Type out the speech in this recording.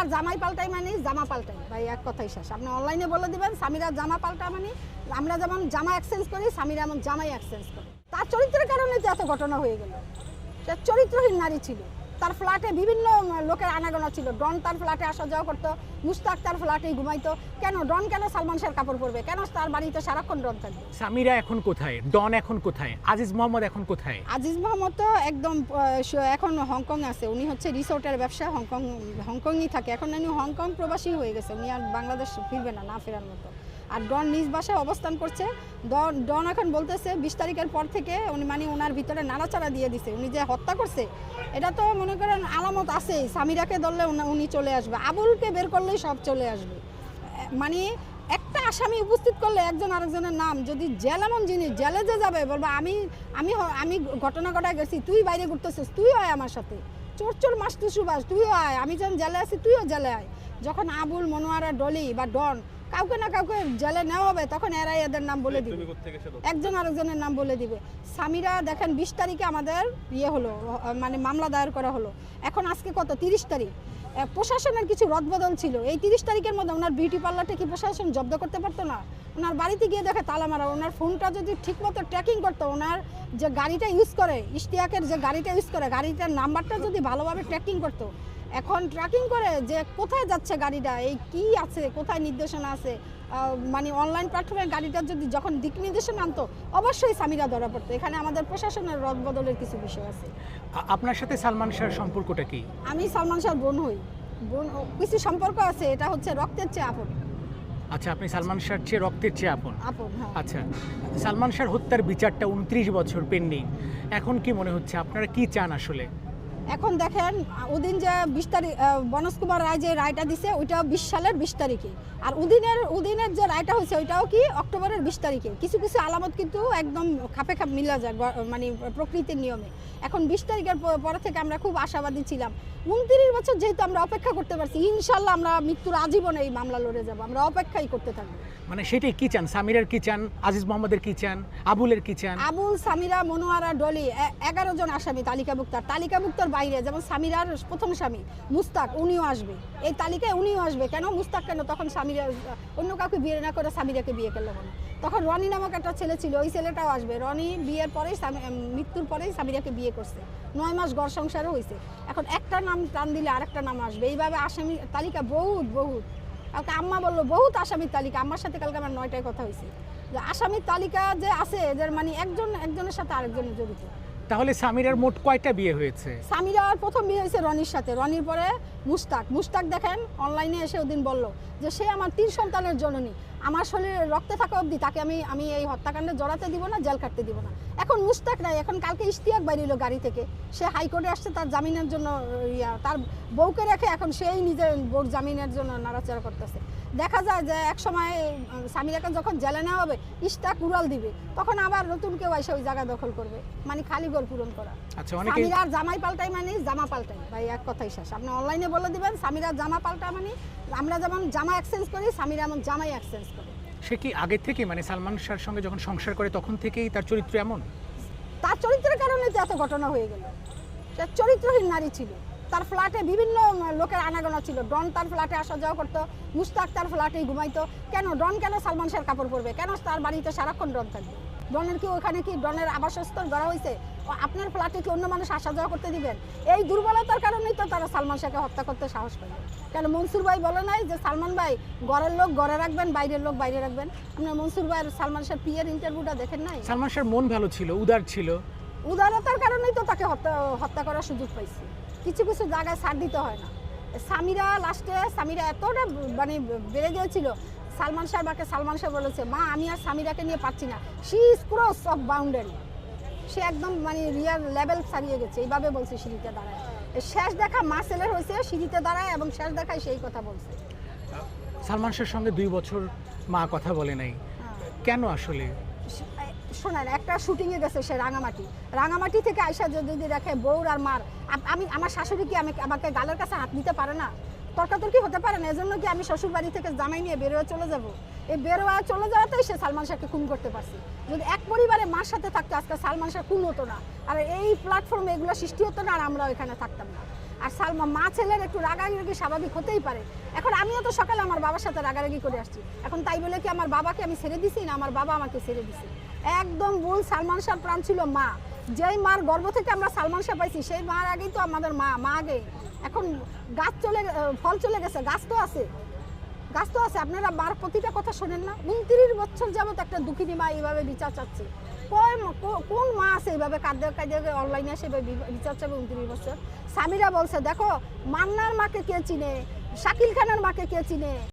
স্বামীরার জামাই পাল্টাই মানে জামা পাল্টাই ভাই, এক কথাই শেষ। আপনি অনলাইনে বলে দিবেন, স্বামীরা জামা পাল্টা মানে। আমরা যেমন জামা এক্সচেঞ্জ করি, স্বামীরা এমন জামাই এক্সচেঞ্জ করি। তার চরিত্রের কারণে তো এত ঘটনা হয়ে গেল। সে চরিত্রহীন নারী ছিল। তার ফ্ল্যাটে বিভিন্ন লোকের আনাগোনা ছিল। ডন তার ফ্ল্যাটে আসা যাওয়া করতো মুস্তাক তার ফ্ল্যাটেই ঘুমাইতো। কেন? ডন কেন সালমান শাহের কাপড় পরবে? কেন তার বাড়িতে সারাক্ষণ ডন থাকবে? সামিরা এখন কোথায়? ডন এখন কোথায়? আজিজ মোহাম্মদ এখন কোথায়? আজিজ মোহাম্মদ তো একদম এখন হংকং আছে। উনি হচ্ছে রিসোর্টের ব্যবসা হংকং হংকংই থাকে। এখন উনি হংকং প্রবাসী হয়ে গেছে। উনি আর বাংলাদেশ ফিরবে না না ফেরার মতো। আর ডন নিজ বাসায় অবস্থান করছে। ডন এখন বলতেছে, বিশ তারিখের পর থেকে উনি মানে ওনার ভিতরে নাড়াচাড়া দিয়ে দিছে। উনি যে হত্যা করছে, এটা তো মনে করেন আলামত আছেই। সামিরাকে ধরলে উনি- চলে আসবে। আবুলকে বের করলেই সব চলে আসবে। মানে একটা আসামি উপস্থিত করলে একজন আরেকজনের নাম। যদি জেল এমন জিনিস জেলে যে যাবে, বলব, আমি আমি আমি ঘটনা ঘটায় গেছি, তুই বাইরে ঘুরতেছিস, তুই আয় আমার সাথে। চোর চোর মাস্টু সুবাস তুইও আয়। আমি যখন জেলে আছি, তুইও জেলে আয়। যখন আবুল, মনোয়ারা, ডলি বা ডন কাউকে না কাউকে জেলে নেওয়া হবে তখন এরাই এদের নাম বলে দিবে। একজন আরেকজনের নাম বলে দিবে। স্বামীরা দেখেন বিশ তারিখে আমাদের ইয়ে হলো মানে মামলা দায়ের করা হলো। এখন আজকে কত? তিরিশ তারিখ। প্রশাসনের কিছু রদবদল ছিল। এই তিরিশ তারিখের মধ্যে ওনার বিউটি পার্লারটা কি প্রশাসন জব্দ করতে পারতো না? ওনার বাড়িতে গিয়ে দেখে তালা মারা। ওনার ফোনটা যদি ঠিকমতো ট্র্যাকিং করতো ওনার যে গাড়িটা ইউজ করে ইশতিয়াকের যে গাড়িটা ইউজ করে গাড়িটার নাম্বারটা যদি ভালোভাবে ট্র্যাকিং করতো এখন ট্র্যাকিং করে যে কোথায় যাচ্ছে গাড়িটা এই কি আছে কোথায় নির্দেশনা আছে মানে অনলাইন প্ল্যাটফর্মে গাড়িটা যদি যখন দিক নির্দেশনা আনতো অবশ্যই স্বামীরা ধরা পড়তো। এখানে আমাদের প্রশাসনের রদবদলের কিছু বিষয় আছে। আপনার সাথে সালমান শাহর সম্পর্কটা কি? আমি সালমান শাহর বোন হই। বোন কিছু সম্পর্ক আছে এটা হচ্ছে রক্তের চেয়ে আপন। আচ্ছা আপনি সালমান শাহর চেয়ে রক্তের চেয়ে আপন? আপন হ্যাঁ। আচ্ছা সালমান শাহর হত্যার বিচারটা উনত্রিশ বছর পেন্ডিং। এখন কি মনে হচ্ছে আপনারা কি চান আসলে? এখন দেখেন ওদিন যে বিশ তারিখ বনজ কুমার রায় যে রায়টা দিছে ওইটা বিশ সালের বিশ তারিখে। আর উদিনের উদিনের যে রায়টা হয়েছে ওইটাও কি অক্টোবরের বিশ তারিখে। কিছু কিছু আলামত কিন্তু একদম খাপে খাপ মিলা যায় মানে প্রকৃতির নিয়মে। এখন বিশ তারিখের পরে থেকে আমরা খুব আশাবাদী ছিলাম। উনত্রিশ বছর যেহেতু আমরা অপেক্ষা করতে পারছি ইনশাল্লাহ আমরা মৃত্যুর আজীবনে এই মামলা লড়ে যাব আমরা অপেক্ষাই করতে থাকব। মানে সেটাই কি চান? সামিরার কি চান? আজিজ মোহাম্মদের কি চান? আবুলের কি চান? আবুল সামিরা মনোয়ারা ডলি এগারো জন আসামি তালিকাভুক্তার তালিকাভুক্তার বাইরে যেমন সামিরার প্রথম স্বামী, মুস্তাক, উনিও আসবে। এই তালিকায় উনিও আসবে। কেন? মুস্তাক কেন? তখন সামিরা অন্য কাউকে বিয়ে না করে স্বামীরাকে বিয়ে করল কেন? তখন রনি নামক একটা ছেলে ছিল, ওই ছেলেটাও আসবে। রনি বিয়ের পরেই মৃত্যুর পরেই স্বামীরাকে বিয়ে করছে। নয় মাস ঘর সংসারও হয়েছে এখন একটা নাম টান দিলে আরেকটা নাম আসবে। এইভাবে আসামি তালিকা বহুত বহুত। কালকে আম্মা বলল, বহুত আসামির তালিকা। আম্মার সাথে কালকে আমার নয়টায় কথা হয়েছে যে আসামির তালিকা যে আছে এদের মানে একজন, একজনের সাথে আরেকজনের জড়িত। তাহলে সামিরার মোট কয়টা বিয়ে হয়েছে? সামিরার প্রথম বিয়ে হয়েছে রনির সাথে। রনির পরে মুস্তাক মুস্তাক দেখেন অনলাইনে এসে ওদিন বলল যে, সে আমার তিন সন্তানের জননী। আমার শরীরে রক্তে থাকা অবধি, তাকে আমি আমি এই হত্যাকাণ্ডে জড়াতে দিব না, জেল কাটতে দিব না। এখন মুস্তাক নাই, এখন কালকে ইশতিয়াক বাইরিল গাড়ি থেকে। সে হাইকোর্টে আসছে, তার জামিনের জন্য তার বউকে রেখে এখন সেই নিজের বউর জামিনের জন্য নাড়াচাড়া করতেছে। দেখা যায় যে এক সময় সামিরাকে যখন জেলে নেওয়া হবে ইশতাক উড়াল দিবে। তখন আবার নতুন কেউ এসে ওই জায়গা দখল করবে। মানে খালি ঘর পূরণ করা। আচ্ছা সামিরার জামাই পাল্টাই মানে জামা পাল্টাই ভাই এক কথাই শেষ। আপনি অনলাইনে বলে দিবেন সামিরার জামা পাল্টা মানে আমরা যেমন জামা এক্সচেঞ্জ করি সামিরা এমন জামাই এক্সচেঞ্জ করে। সে কি আগে থেকে মানে সালমান শাহর সঙ্গে যখন সংসার করে তখন থেকেই তার চরিত্র এমন? তার চরিত্রের কারণে তো এত ঘটনা হয়ে গেল। সে চরিত্রহীন নারী ছিল। তার ফ্ল্যাটে বিভিন্ন লোকের আনাগোনা ছিল। ডন তার ফ্ল্যাটে আসা যাওয়া করতো মুস্তাক তার ফ্ল্যাটেই ঘুমাইতো। কেন? ডন কেন সালমান শাহের কাপড় পরবে? কেন তার বাড়িতে সারাক্ষণ ডন থাকবে? ডনের কি ওখানে কি ডনের আবাসস্থল গড়া হয়েছে ও আপনার ফ্ল্যাটে কি অন্য মানুষ আসা যাওয়া করতে দিবেন? এই দুর্বলতার কারণেই তো তারা সালমান শাহকে হত্যা করতে সাহস করে কেন মনসুর ভাই বলে নাই যে সালমান ভাই ঘরের লোক ঘরে রাখবেন বাইরের লোক বাইরে রাখবেন? আপনার মনসুর ভাইয়ের সালমান শাহ পিয়ের ইন্টারভিউটা দেখেন নাই? সালমান শাহর মন ভালো ছিল উদার ছিল। উদারতার কারণেই তো তাকে হত্যা হত্যা করার সুযোগ পাইছে। কিছু কিছু জায়গায় সার দিতে হয় না। সামিরা লাস্টে সামিরা এতটা মানে বেড়ে গিয়েছিল সালমান শাহ বাকে সালমান শাহ বলেছে মা আমি আর সামিরাকে নিয়ে পাচ্ছি না। She is cross off boundary সে একদম মানে রিয়াল লেভেল ছাড়িয়ে গেছে। এইভাবে বলছে সিঁড়িতে দাঁড়ায়। শেষ দেখা মা ছেলের হয়েছে সিঁড়িতে দাঁড়ায় এবং শেষ দেখায় সেই কথা বলছে। সালমান শাহর সঙ্গে দুই বছর মা কথা বলে নাই। হ্যাঁ। কেন আসলে? শোনেন, একটা শুটিংয়ে গেছে সে রাঙামাটি। রাঙামাটি থেকে আইসা যদি দেখে বউর আর মার আমি, আমার শাশুড়ি কি আমি আমাকে গালের কাছে হাত নিতে পারে না? তর্কাতর্কি হতে পারে না, এজন্য কি আমি শ্বশুর বাড়ি থেকে জামাই নিয়ে বেরোয় চলে যাব? এই বেরোয়া চলে যাওয়াতেই সে সালমান শাহকে খুন করতে পারছে। যদি এক পরিবারে মার সাথে থাকতো, আজকে সালমান শাহ খুন হতো না। আর এই প্ল্যাটফর্মে এগুলো সৃষ্টি হতো না, আর আমরা এখানে থাকতাম না। আর সালমা মা ছেলের একটু রাগারাগি স্বাভাবিক হতেই পারে। এখন আমিও তো সকালে আমার বাবার সাথে রাগারাগি করে আসছি। এখন তাই বলে কি আমার বাবাকে আমি ছেড়ে দিছি না? আমার বাবা আমাকে ছেড়ে দিছে। একদম ভুল সালমান শাহ প্রাণ ছিল মা। যেই মার গর্ভ থেকে আমরা সালমান শাহ পাইছি, সেই মার আগেই তো আমাদের মা মা আগে। এখন গাছ চলে ফল চলে গেছে, গাছ তো আছে। গাছ তো আছে, আপনারা মার প্রতিটা কথা শোনেন না। উনত্রিশ বছর যাবত একটা দুঃখিনী মা এইভাবে বিচার চাচ্ছে। কোন মা আছে এইভাবে কাঁদে কাঁদে অনলাইনে এইভাবে বিচার চাবে উনত্রিশ বছর? স্বামীরা বলছে, দেখো, মান্নার মাকে কে চিনে? শাকিল খানের মাকে কে চিনে?